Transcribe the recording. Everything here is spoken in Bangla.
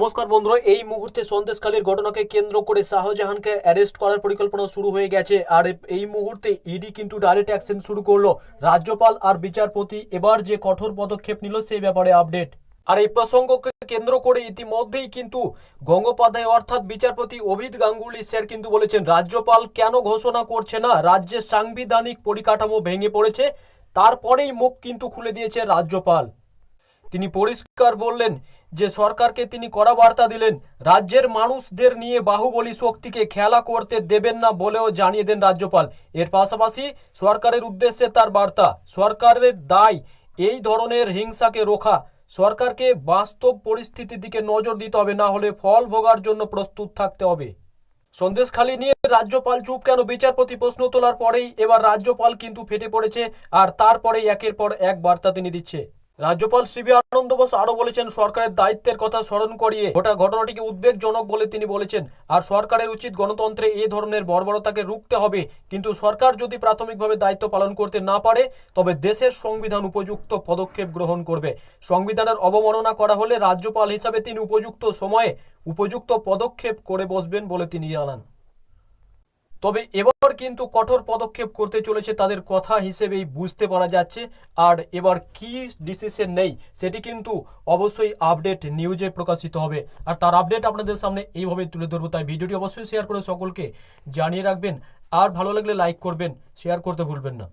নমস্কার বন্ধুরা, এই মুহূর্তে সন্দেশখালীর ঘটনাকে কেন্দ্র করে শাহজাহানকে অ্যারেস্ট করার পরিকল্পনা শুরু হয়ে গেছে আর এই মুহূর্তে ইডি কিন্তু ডাইরেক্ট অ্যাকশন শুরু করল। রাজ্যপাল আর বিচারপতি এবার যে কঠোর পদক্ষেপ নিল সেই ব্যাপারে আপডেট আর এই প্রসঙ্গকে কেন্দ্র করে ইতিমধ্যেই কিন্তু গঙ্গোপাধ্যায় অর্থাৎ বিচারপতি অভিত গাঙ্গুলি স্যার কিন্তু বলেছেন, রাজ্যপাল কেন ঘোষণা করছে না? রাজ্যের সাংবিধানিক পরিকাঠামো ভেঙে পড়েছে, তারপরেই মুখ কিন্তু খুলে দিয়েছে রাজ্যপাল। তিনি পরিষ্কার বললেন যে সরকারকে তিনি কড়া বার্তা দিলেন, রাজ্যের মানুষদের নিয়ে বাহুবলী শক্তিকে খেলা করতে দেবেন না বলেও জানিয়ে দেন রাজ্যপাল। এর পাশাপাশি সরকারের উদ্দেশ্যে তার বার্তা, সরকারের দায় এই ধরনের হিংসাকে রোখা, সরকারকে বাস্তব পরিস্থিতির দিকে নজর দিতে হবে, না হলে ফল ভোগার জন্য প্রস্তুত থাকতে হবে। সন্দেশখালি নিয়ে রাজ্যপাল চুপ কেন? বিচারপতি প্রশ্ন তোলার পরেই এবার রাজ্যপাল কিন্তু ফেটে পড়েছে আর তারপরেই একের পর এক বার্তা তিনি দিচ্ছে। রাজ্যপাল সিবি আনন্দ বোস আরও বলেছেন, সরকারের দায়িত্বের কথা স্মরণ করিয়ে গোটা ঘটনাটিকে উদ্বেগজনক বলে তিনি বলেছেন। আর সরকারের উচিত গণতন্ত্রে এ ধরনের বর্বরতাকে রুখতে হবে। কিন্তু সরকার যদি প্রাথমিকভাবে দায়িত্ব পালন করতে না পারে, তবে দেশের সংবিধান উপযুক্ত পদক্ষেপ গ্রহণ করবে। সংবিধানের অবমাননা করা হলে রাজ্যপাল হিসাবে তিনি উপযুক্ত সময়ে উপযুক্ত পদক্ষেপ করে বসবেন বলে তিনি জানান। তবে এবার কিন্তু কঠোর পদক্ষেপ করতে চলেছে তাদের কথা হিসেবেই বুঝতে পারা যাচ্ছে। আর এবার কি ডিসিশন নেই, সেটি কিন্তু অবশ্যই আপডেট নিউজে প্রকাশিত হবে। আর তার আপডেট আপনাদের সামনে এইভাবে তুলে ধরবো, তাই ভিডিওটি অবশ্যই শেয়ার করে সকলকে জানিয়ে রাখবেন। আর ভালো লাগলে লাইক করবেন শেয়ার করতে ভুলবেন না।